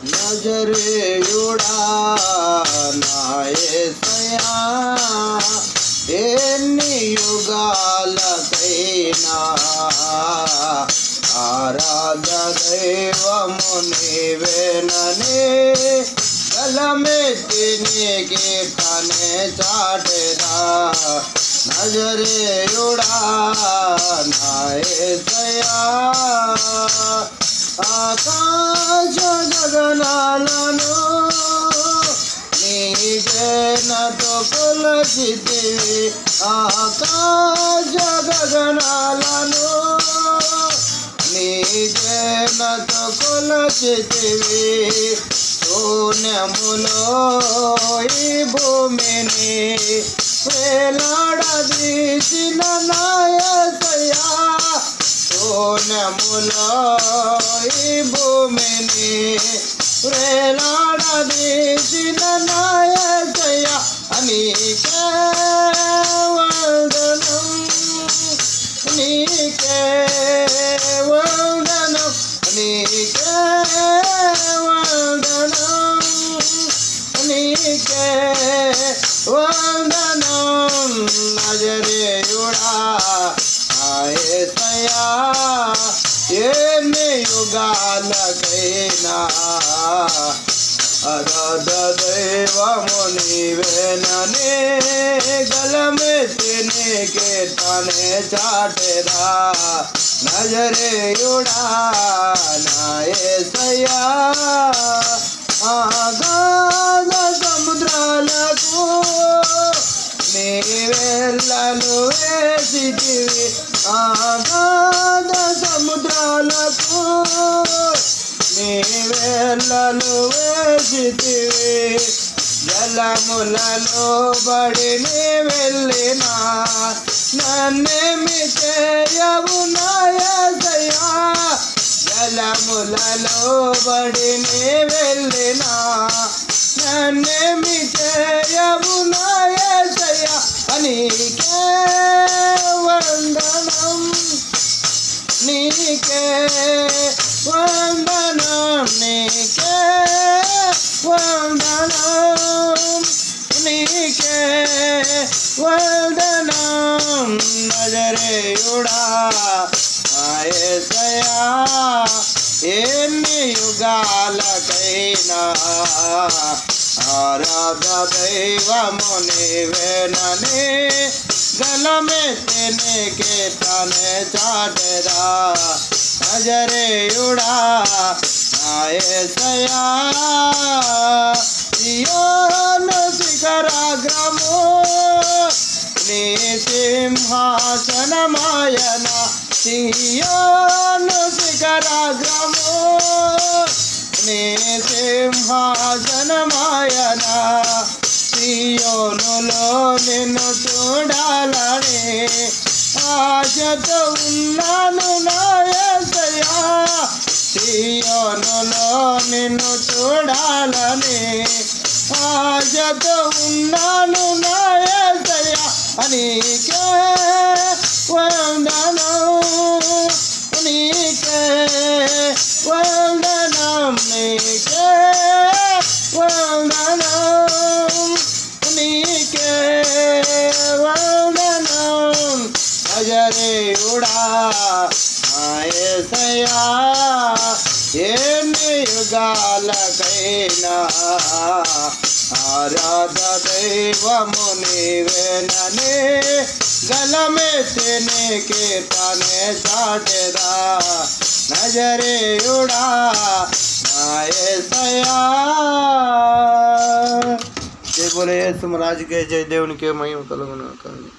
నజరేయుడా నాయసయా ఎన్ని యుగాలకైనా ఆరాధ దైవము నీవేనని కలమెత్తి నీకి తనే నజరేయుడా నాయసయా ఆకాశ గగనాలను జనతో కొలచితివి ఆకాశ గగనాలను జనతో కొలచితివి. శూన్యములో ఈ భూమిని వేలాడదీసిన నాయసయా శూన్యములో ఈ భూమిని వేలాడదీసిన నాయసయ నీకే వందనం. నీకే వందనం. నీకే వందనం. నీకే వందనం. నజరేయుడా ఆయసయా ఎన్ని యుగాలకైనా అరద దైవము నీవేననే గలమెత్తి నీకే తనే చాటెదా నజరేయుడా నాయసయా ఆగాధ సముద్రాలకు నీవెల్లను వేసిటివి ఆగాధ సముద్రాలకు. నీ నీవెల్లను వేసిటివి జలములలో బడి నీ వెళ్ళినా. నన్నేమి చేయవు నాయసయ్యా. జలములలో బడి నీ వెళ్ళినా. నన్నేమి చేయవు నా నీకే వందనం నీకే వందనం నీకే వందనం నీకే వందనం. నజరేయుడా ఆయసయా ఎన్ని యుగాలకైనా ఆరాధ దైవము నీవేనని గలమెత్తి నీకే తనే చాటెదా. నజరేయుడా శిఖరాగ్రము నీ సింహాసనమాయనా. సియోను శిఖరాగ్రము నీ సింహాసనమాయన సియోనులో నిన్ను చూడాలని ఆశతో ఉన్నాను నాయసయా సియోనులో నిన్ను చూడాలని ఆశతో ఉన్నాను నాయసయా నీకే వందనం నజరేయుడా ఏసయా ఎన్ని యుగాలకైనా ఆరాధ దైవము నీవేనని గలమే తిని కీర్తనే సాటెదా. నజరేయుడా ఏసయా జయ బోలే సుమరాజుకే జయ దేవునికే మహిమ కలుగును కానీ.